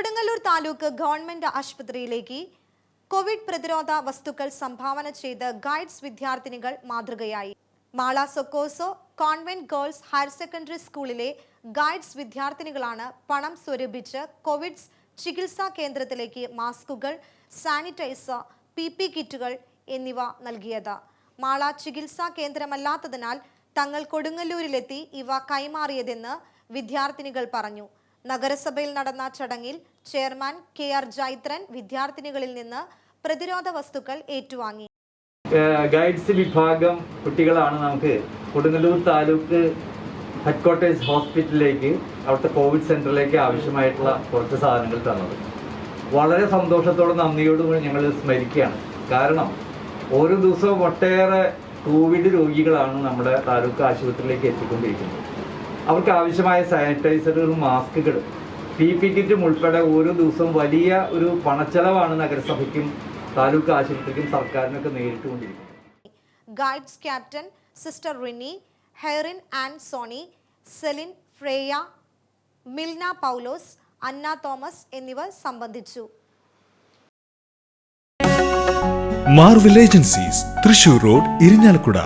Kodungallur taluk government ആശുപത്രിയിലേക്ക് Covid പ്രതിരോധ വസ്തുക്കൾ സംഭാവന ചെയ്ത് ഗൈഡ്സ് വിദ്യാർത്ഥിനികൾ മാതൃകയായി. Mala Socorso convent girls higher secondary സ്കൂളിലെ ഗൈഡ്സ് വിദ്യാർത്ഥിനികളാണ് പണം സ്വരൂപിച്ച് കോവിഡ് ചികിത്സാ കേന്ദ്രത്തിലേക്ക് മാസ്കുകൾ സാനിറ്റൈസർ പി പി കിറ്റുകൾ എന്നിവ നൽകിയത്. മാള ചികിത്സാ കേന്ദ്രമല്ലാത്തതിനാൽ തങ്ങൾ കൊടുങ്ങല്ലൂരിലെത്തി ഇവ കൈമാറിയതെന്ന് വിദ്യാർത്ഥിനികൾ പറഞ്ഞു. നഗരസഭയിൽ നടന്ന ചടങ്ങിൽ ചെയർമാൻ കെ ആർ ജൈത്രൻ വിദ്യാർത്ഥിനികളിൽ നിന്ന് പ്രതിരോധ വസ്തുക്കൾ ഏറ്റുവാങ്ങി. ഗൈഡ്സ് വിഭാഗം കുട്ടികളാണ് നമുക്ക് കൊടുങ്ങല്ലൂർ താലൂക്ക് ഹെഡ്ക്വാർട്ടേഴ്സ് ഹോസ്പിറ്റലിലേക്ക് അവിടുത്തെ കോവിഡ് സെന്ററിലേക്ക് ആവശ്യമായിട്ടുള്ള കുറച്ച് സാധനങ്ങൾ തന്നത്. വളരെ സന്തോഷത്തോടെ നന്ദിയോടുകൂടി ഞങ്ങൾ സ്മരിക്കുകയാണ്. കാരണം ഓരോ ദിവസവും ഒട്ടേറെ കോവിഡ് രോഗികളാണ് നമ്മുടെ താലൂക്ക് ആശുപത്രിയിലേക്ക് എത്തിക്കൊണ്ടിരിക്കുന്നത്. അവർക്ക് ആവശ്യമായ സാനിറ്റൈസറുകളും മാസ്കുകളും പി പി കിറ്റും ഉൾപ്പെടെ ഓരോ ദിവസവും വലിയ ഒരു പണച്ചെലവാണ് നഗരസഭയ്ക്കും താലൂക്ക് ആശുപത്രിക്കും സർക്കാരിനൊക്കെ നേരിട്ടുകൊണ്ടിരിക്കുന്നത്. Guides captain sister Rini Herin and Soni Celine Freya Milna Paulose Anna Thomas എന്നിവർ സംബന്ധിച്ചു. Marvel agencies Thrissur road Irinjalakuda